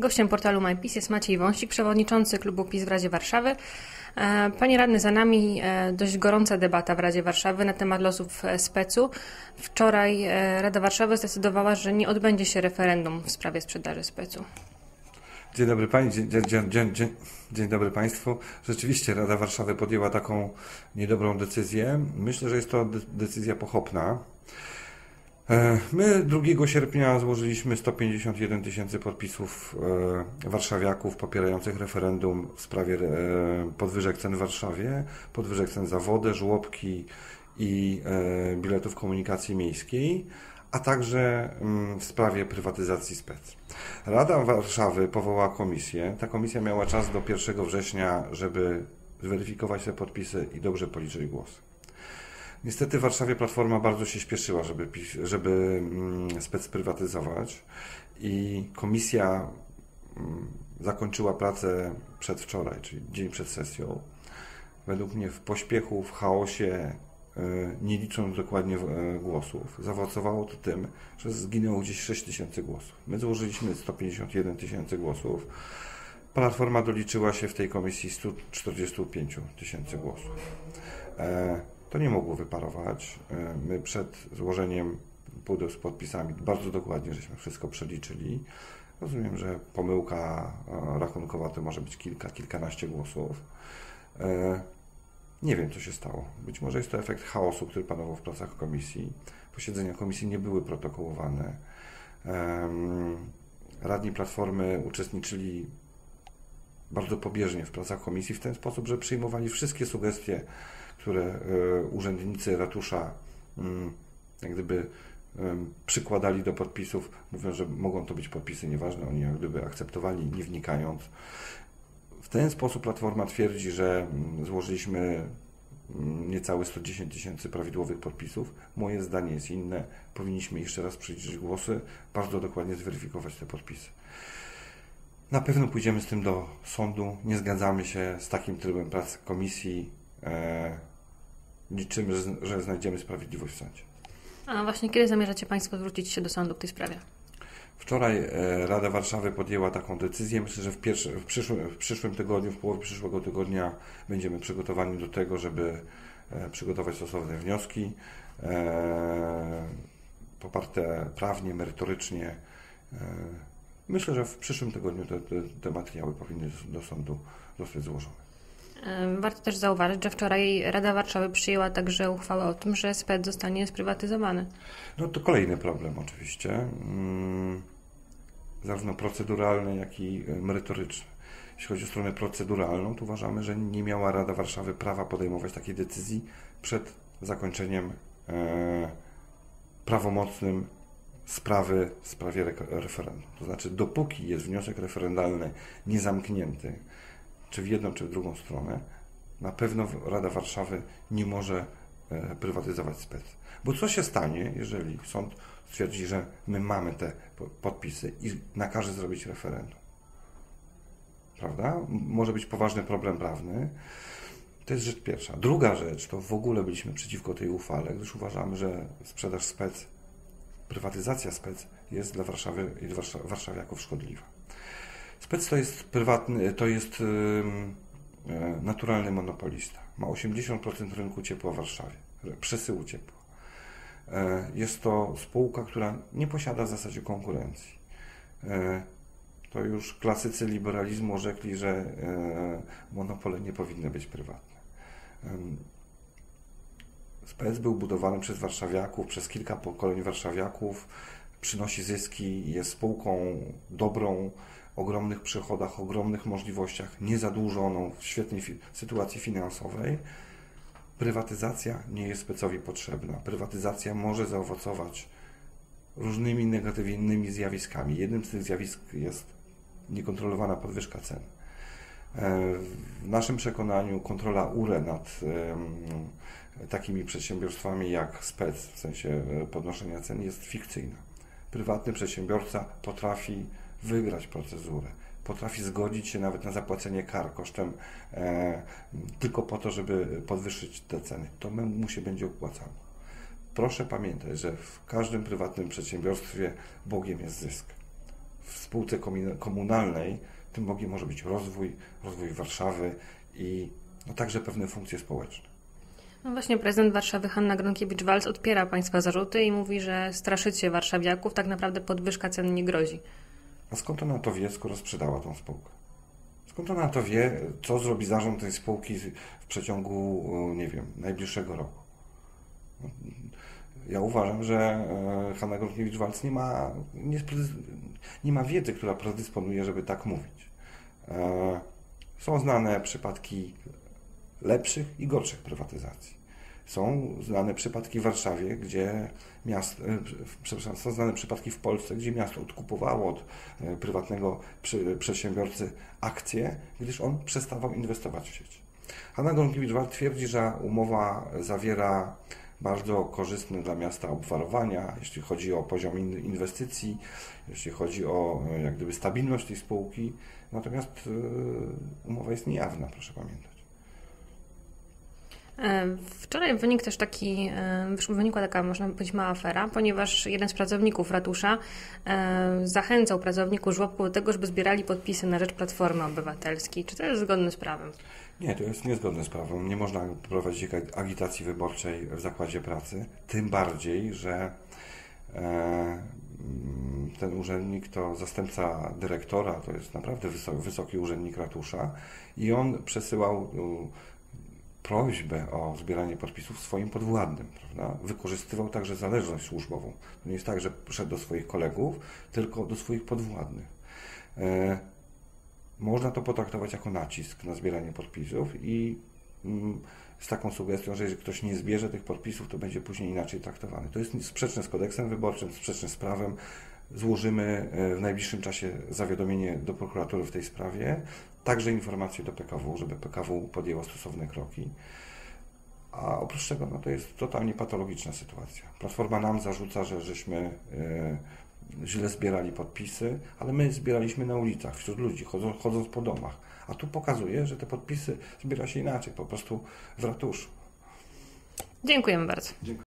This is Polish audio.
Gościem portalu MyPiS jest Maciej Wąsik, przewodniczący klubu PiS w Radzie Warszawy. E, panie radny, za nami e, dość gorąca debata w Radzie Warszawy na temat losów e, specu. Wczoraj Rada Warszawy zdecydowała, że nie odbędzie się referendum w sprawie sprzedaży specu. Dzień dobry Pani, dzień, dzień, dzień, dzień, dzień dobry Państwu. Rzeczywiście Rada Warszawy podjęła taką niedobrą decyzję. Myślę, że jest to decyzja pochopna. E, my 2 sierpnia złożyliśmy 151 tysięcy podpisów e, warszawiaków popierających referendum w sprawie e, podwyżek cen w Warszawie, podwyżek cen za wodę, żłobki i biletów komunikacji miejskiej, a także mm, w sprawie prywatyzacji spec. Rada Warszawy powołała komisję. Ta komisja miała czas do 1 września, żeby zweryfikować te podpisy i dobrze policzyć głosy. Niestety w Warszawie Platforma bardzo się śpieszyła, żeby, żeby mm, specprywatyzować i komisja mm, zakończyła pracę przedwczoraj, czyli dzień przed sesją. Według mnie w pośpiechu, w chaosie, e, nie licząc dokładnie e, głosów, zaowocowało to tym, że zginęło gdzieś 6 tysięcy głosów. My złożyliśmy 151 tysięcy głosów. Platforma doliczyła się w tej komisji 145 tysięcy głosów. To nie mogło wyparować. E, my przed złożeniem pudeł z podpisami bardzo dokładnie żeśmy wszystko przeliczyli. Rozumiem, że pomyłka e, rachunkowa to może być kilka, kilkanaście głosów. E, nie wiem, co się stało. Być może jest to efekt chaosu, który panował w pracach komisji. Posiedzenia komisji nie były protokołowane. Radni Platformy uczestniczyli bardzo pobieżnie w pracach komisji w ten sposób, że przyjmowali wszystkie sugestie które e, urzędnicy ratusza mm, jak gdyby przykładali do podpisów, mówiąc, że mogą to być podpisy nieważne, oni jak gdyby akceptowali, nie wnikając. W ten sposób Platforma twierdzi, że mm, złożyliśmy mm, niecałe 110 tysięcy prawidłowych podpisów. Moje zdanie jest inne. Powinniśmy jeszcze raz przeliczyć głosy, bardzo dokładnie zweryfikować te podpisy. Na pewno pójdziemy z tym do sądu. Nie zgadzamy się z takim trybem pracy komisji. Liczymy, że znajdziemy sprawiedliwość w sądzie. A właśnie kiedy zamierzacie Państwo zwrócić się do sądu w tej sprawie? Wczoraj e, Rada Warszawy podjęła taką decyzję. Myślę, że w, pierwszy, w, przyszłym, w przyszłym tygodniu, w połowie przyszłego tygodnia będziemy przygotowani do tego, żeby e, przygotować stosowne wnioski e, poparte prawnie, merytorycznie. Myślę, że w przyszłym tygodniu te, te, te materiały powinny do sądu zostać złożone. Warto też zauważyć, że wczoraj Rada Warszawy przyjęła także uchwałę o tym, że SPED zostanie sprywatyzowany. No to kolejny problem oczywiście, mm, zarówno proceduralny, jak i e, merytoryczny. Jeśli chodzi o stronę proceduralną, to uważamy, że nie miała Rada Warszawy prawa podejmować takiej decyzji przed zakończeniem e, prawomocnym sprawy w sprawie referendum. To znaczy, dopóki jest wniosek referendalny niezamknięty, czy w jedną, czy w drugą stronę, na pewno Rada Warszawy nie może e, prywatyzować spec. Bo co się stanie, jeżeli sąd stwierdzi, że my mamy te podpisy i nakaże zrobić referendum? Prawda? Może być poważny problem prawny. To jest rzecz pierwsza. Druga rzecz, to w ogóle byliśmy przeciwko tej uchwale, gdyż uważamy, że sprzedaż spec, prywatyzacja spec jest dla Warszawy i dla warszawiaków szkodliwa. Spec to jest prywatny, to jest e, naturalny monopolista. Ma 80% rynku ciepła w Warszawie, przesyłu ciepła. E, jest to spółka, która nie posiada w zasadzie konkurencji. E, to już klasycy liberalizmu orzekli, że monopole nie powinny być prywatne. Spec był budowany przez warszawiaków, przez kilka pokoleń warszawiaków, przynosi zyski, jest spółką dobrą, ogromnych przychodach, ogromnych możliwościach, niezadłużoną, w świetnej fi sytuacji finansowej, prywatyzacja nie jest specowi potrzebna. Prywatyzacja może zaowocować różnymi negatywnymi zjawiskami. Jednym z tych zjawisk jest niekontrolowana podwyżka cen. E, w naszym przekonaniu kontrola URE nad takimi przedsiębiorstwami jak spec, w sensie e, podnoszenia cen, jest fikcyjna. Prywatny przedsiębiorca potrafi wygrać procedurę. Potrafi zgodzić się nawet na zapłacenie kar kosztem e, tylko po to, żeby podwyższyć te ceny. To mu się będzie opłacało. Proszę pamiętać, że w każdym prywatnym przedsiębiorstwie Bogiem jest zysk. w spółce komunalnej, tym bogiem może być rozwój, rozwój Warszawy i no, także pewne funkcje społeczne. No właśnie, prezydent Warszawy Hanna Gronkiewicz-Walc odpiera Państwa zarzuty i mówi, że straszycie warszawiaków, tak naprawdę podwyżka cen nie grozi. A skąd ona to wie, skoro sprzedała tą spółkę? Skąd ona to wie, co zrobi zarząd tej spółki w przeciągu, nie wiem, najbliższego roku? Ja uważam, że e, Hanna Gronkiewicz-Walc nie ma, nie, nie ma wiedzy, która predysponuje, żeby tak mówić. E, są znane przypadki lepszych i gorszych prywatyzacji. Są znane przypadki w Warszawie, gdzie miasto, e, przepraszam, są znane przypadki w Polsce, gdzie miasto odkupowało od e, prywatnego przedsiębiorcy akcje, gdyż on przestawał inwestować w sieć. Hanna Gronkiewicz-Walc twierdzi, że umowa zawiera bardzo korzystne dla miasta obwarowania, jeśli chodzi o poziom inwestycji, jeśli chodzi o e, jak gdyby stabilność tej spółki. Natomiast umowa jest niejawna, proszę pamiętać. E, wczoraj wynikł też taki, e, wynikła taka, można powiedzieć, mała afera, ponieważ jeden z pracowników ratusza e, zachęcał pracowników żłobku do tego, żeby zbierali podpisy na rzecz Platformy Obywatelskiej. Czy to jest zgodne z prawem? Nie, to jest niezgodne z prawem. Nie można prowadzić agitacji wyborczej w zakładzie pracy, tym bardziej, że ten urzędnik to zastępca dyrektora, to jest naprawdę wysoki urzędnik ratusza i on przesyłał prośbę o zbieranie podpisów swoim podwładnym, prawda? Wykorzystywał także zależność służbową. To nie jest tak, że szedł do swoich kolegów, tylko do swoich podwładnych. E, można to potraktować jako nacisk na zbieranie podpisów i mm, z taką sugestią, że jeżeli ktoś nie zbierze tych podpisów, to będzie później inaczej traktowany. To jest sprzeczne z kodeksem wyborczym, sprzeczne z prawem. Złożymy e, w najbliższym czasie zawiadomienie do prokuratury w tej sprawie, także informacje do PKW, żeby PKW podjęło stosowne kroki. A oprócz tego no to jest totalnie patologiczna sytuacja. Platforma nam zarzuca, że żeśmy e, źle zbierali podpisy, ale my zbieraliśmy na ulicach, wśród ludzi, chodząc, chodząc po domach. A tu pokazuje, że te podpisy zbiera się inaczej, po prostu w ratuszu. Dziękujemy bardzo. Dziękuję.